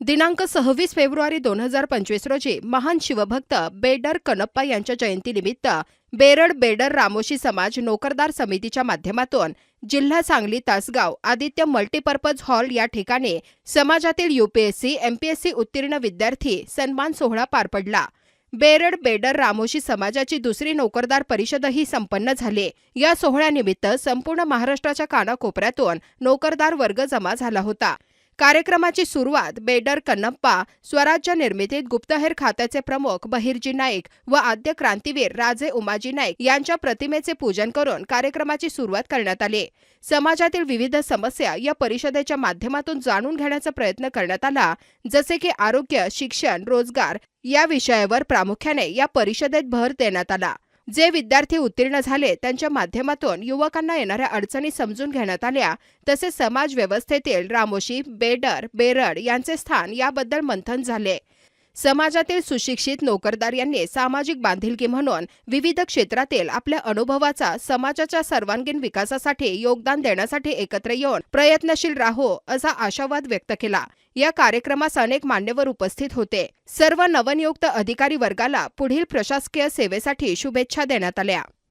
दिनांक सव्वीस फेब्रुवारी दोन हजार पंचवीस रोजी महान शिवभक्त बेडर कनप्पा यांच्या जयंतीनिमित्त बेरड बेडर रामोशी समाज नोकरदार समितीच्या माध्यमातून जिल्हा सांगली तासगाव आदित्य मल्टीपर्पज हॉल या ठिकाणी समाजातील युपीएससी एमपीएससी उत्तीर्ण विद्यार्थी सन्मान सोहळा पार पडला. बेरड बेडर रामोशी समाजाची दुसरी नोकरदार परिषदही संपन्न झाली. या सोहळ्यानिमित्त संपूर्ण महाराष्ट्राच्या कानाकोपऱ्यातून नोकरदार वर्ग जमा झाला होता. कार्यक्रमाची सुरुवात बेडर कन्नप्पा स्वराज्य निर्मितीत गुप्तहेर खात्याचे प्रमुख बहिर्जी नाईक व आद्य क्रांतीवीर राजे उमाजी नाईक यांच्या प्रतिमेचे पूजन करून कार्यक्रमाची सुरुवात करण्यात आली. समाजातील विविध समस्या या परिषदेच्या माध्यमातून जाणून घेण्याचा प्रयत्न करण्यात आला जसे की आरोग्य शिक्षण रोजगार या विषयावर प्रामुख्याने या परिषदेत भर देण्यात आला. जे विद्यार्थी उत्तीर्ण झाले त्यांच्या माध्यमातून युवकांना येणाऱ्या अडचणी समजून घेण्यात आल्या. तसेच समाज व्यवस्थेतील रामोशी बेडर बेरड यांचे स्थान याबद्दल मंथन झाले. समाजातील सुशिक्षित नोकरदार यांनी सामाजिक बांधिलकी म्हणून विविध क्षेत्रातील आपल्या अनुभवाचा समाजाच्या सर्वांगीण विकासासाठी योगदान देण्यासाठी एकत्र येऊन प्रयत्नशील राहो असा आशावाद व्यक्त केला. या कार्यक्रमास अनेक मान्यवर उपस्थित होते. सर्व नवनियुक्त अधिकारी वर्गाला पुढील प्रशासकीय सेवेसाठी शुभेच्छा देण्यात आल्या.